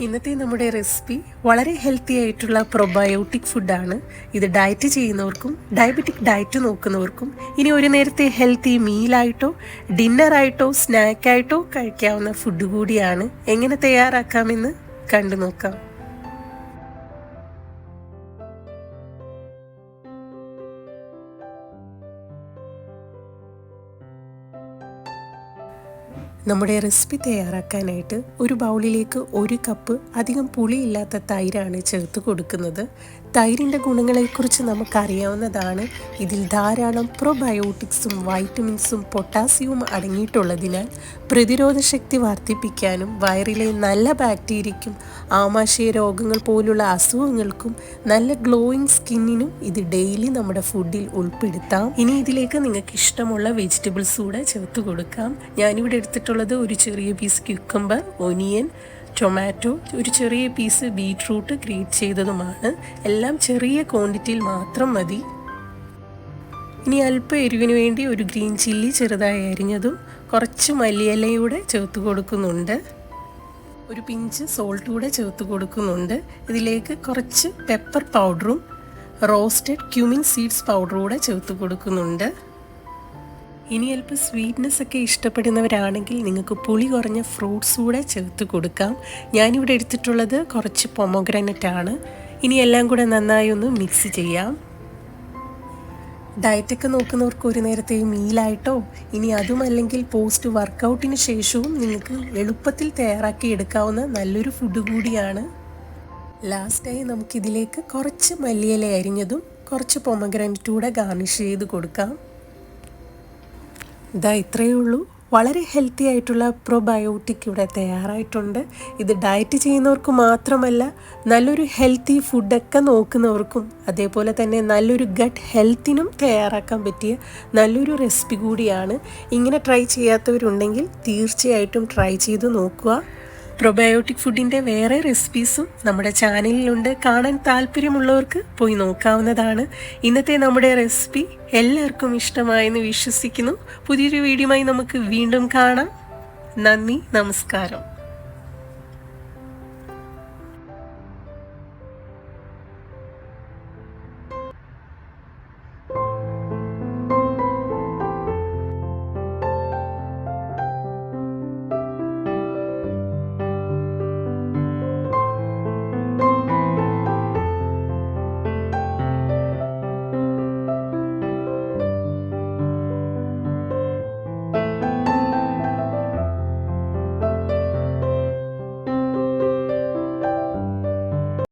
ഇന്നത്തെ നമ്മുടെ റെസിപ്പി വളരെ ഹെൽത്തി ആയിട്ടുള്ള പ്രൊബയോട്ടിക് ഫുഡാണ് ഇത് ഡയറ്റ് ചെയ്യുന്നവർക്കും ഡയബറ്റിക് ഡയറ്റ് നോക്കുന്നവർക്കും ഇനി ഒരു നേരത്തെ ഹെൽത്തി മീലായിട്ടോ ഡിന്നറായിട്ടോ സ്നാക്കായിട്ടോ കഴിക്കാവുന്ന ഫുഡ് കൂടിയാണ് എങ്ങനെ തയ്യാറാക്കാമെന്ന് കണ്ടു നോക്കാം നമ്മുടെ റെസിപ്പി തയ്യാറാക്കാനായിട്ട് ഒരു ബൗളിലേക്ക് ഒരു കപ്പ് അധികം പുളിയില്ലാത്ത തൈരാണ് ചേർത്ത് കൊടുക്കുന്നത്. തൈരിന്റെ ഗുണങ്ങളെക്കുറിച്ച് നമുക്കറിയാവുന്നതാണ്. ഇതിൽ ധാരാളം പ്രൊബയോട്ടിക്സും വൈറ്റമിൻസും പൊട്ടാസ്യവും അടങ്ങിയിട്ടുള്ളതിനാൽ പ്രതിരോധശക്തി വർദ്ധിപ്പിക്കാനും വയറിലെ നല്ല ബാക്ടീരിയയ്ക്കും ആമാശയ രോഗങ്ങൾ പോലുള്ള അസുഖങ്ങൾക്കും നല്ല ഗ്ലോയിങ് സ്കിന്നിനും ഇത് ഡെയിലി നമ്മുടെ ഫുഡിൽ ഉൾപ്പെടുത്താം. ഇനി ഇതിലേക്ക് നിങ്ങൾക്ക് ഇഷ്ടമുള്ള വെജിറ്റബിൾസ് കൂടെ ചേർത്ത് കൊടുക്കാം. ഞാനിവിടെ എടുത്തിട്ടുള്ളത് ഒരു ചെറിയ പീസ് ക്യുക്കമ്പർ ഒനിയൻ ടൊമാറ്റോ ഒരു ചെറിയ പീസ് ബീട്രൂട്ട് ഗ്രേറ്റ് ചെയ്തതുമാണ്. എല്ലാം ചെറിയ ക്വാണ്ടിറ്റിയിൽ മാത്രം മതി. ഇനി അല്പം എരിവിന് വേണ്ടി ഒരു ഗ്രീൻ ചില്ലി ചെറുതായി അരിഞ്ഞതും കുറച്ച് മല്ലിയിലയൂടെ ചേർത്ത് കൊടുക്കുന്നുണ്ട്. ഒരു പിഞ്ച് സോൾട്ട് കൂടെ ചേർത്ത് കൊടുക്കുന്നുണ്ട്. ഇതിലേക്ക് കുറച്ച് പെപ്പർ പൗഡറും റോസ്റ്റഡ് ക്യൂമിൻ സീഡ്സ് പൗഡറും കൂടെ ചേർത്ത് കൊടുക്കുന്നുണ്ട്. ഇനി അല്പം സ്വീറ്റ്നെസ് ഒക്കെ ഇഷ്ടപ്പെടുന്നവരാണെങ്കിൽ നിങ്ങൾക്ക് പുളി കുറഞ്ഞ ഫ്രൂട്ട്സ് കൂടെ ചേർത്ത് കൊടുക്കാം. ഞാനിവിടെ എടുത്തിട്ടുള്ളത് കുറച്ച് പൊമോഗ്രാനറ്റ് ആണ്. ഇനി എല്ലാം കൂടെ നന്നായി ഒന്ന് മിക്സ് ചെയ്യാം. ഡയറ്റൊക്കെ നോക്കുന്നവർക്ക് ഒരു നേരത്തെ മീലായിട്ടോ ഇനി അതുമല്ലെങ്കിൽ പോസ്റ്റ് വർക്കൗട്ടിന് ശേഷവും നിങ്ങൾക്ക് എളുപ്പത്തിൽ തയ്യാറാക്കി എടുക്കാവുന്ന നല്ലൊരു ഫുഡ് കൂടിയാണ്. ലാസ്റ്റായി നമുക്കിതിലേക്ക് കുറച്ച് മല്ലിയില അരിഞ്ഞതും കുറച്ച് പൊമഗ്രാനറ്റ് കൂടെ ഗാർണിഷ് ചെയ്ത് കൊടുക്കാം. ഇതാ ഇത്രയേ ഉള്ളൂ. വളരെ ഹെൽത്തി ആയിട്ടുള്ള പ്രൊബയോട്ടിക് ഇവിടെ തയ്യാറായിട്ടുണ്ട്. ഇത് ഡയറ്റ് ചെയ്യുന്നവർക്ക് മാത്രമല്ല നല്ലൊരു ഹെൽത്തി ഫുഡൊക്കെ നോക്കുന്നവർക്കും അതേപോലെ തന്നെ നല്ലൊരു ഗട്ട് ഹെൽത്തിനും തയ്യാറാക്കാൻ പറ്റിയ നല്ലൊരു റെസിപ്പി കൂടിയാണ്. ഇങ്ങനെ ട്രൈ ചെയ്യാത്തവരുണ്ടെങ്കിൽ തീർച്ചയായിട്ടും ട്രൈ ചെയ്ത് നോക്കുക. പ്രൊബയോട്ടിക് ഫുഡിന്റെ വേറെ റെസിപ്പീസും നമ്മുടെ ചാനലിലുണ്ട് കാണാൻ താല്പര്യമുള്ളവർക്ക് പോയി നോക്കാവുന്നതാണ്. ഇന്നത്തെ നമ്മുടെ റെസിപ്പി എല്ലാവർക്കും ഇഷ്ടമായെന്ന് വിശ്വസിക്കുന്നു. പുതിയൊരു വീഡിയോയുമായി നമുക്ക് വീണ്ടും കാണാം. നന്ദി നമസ്കാരം.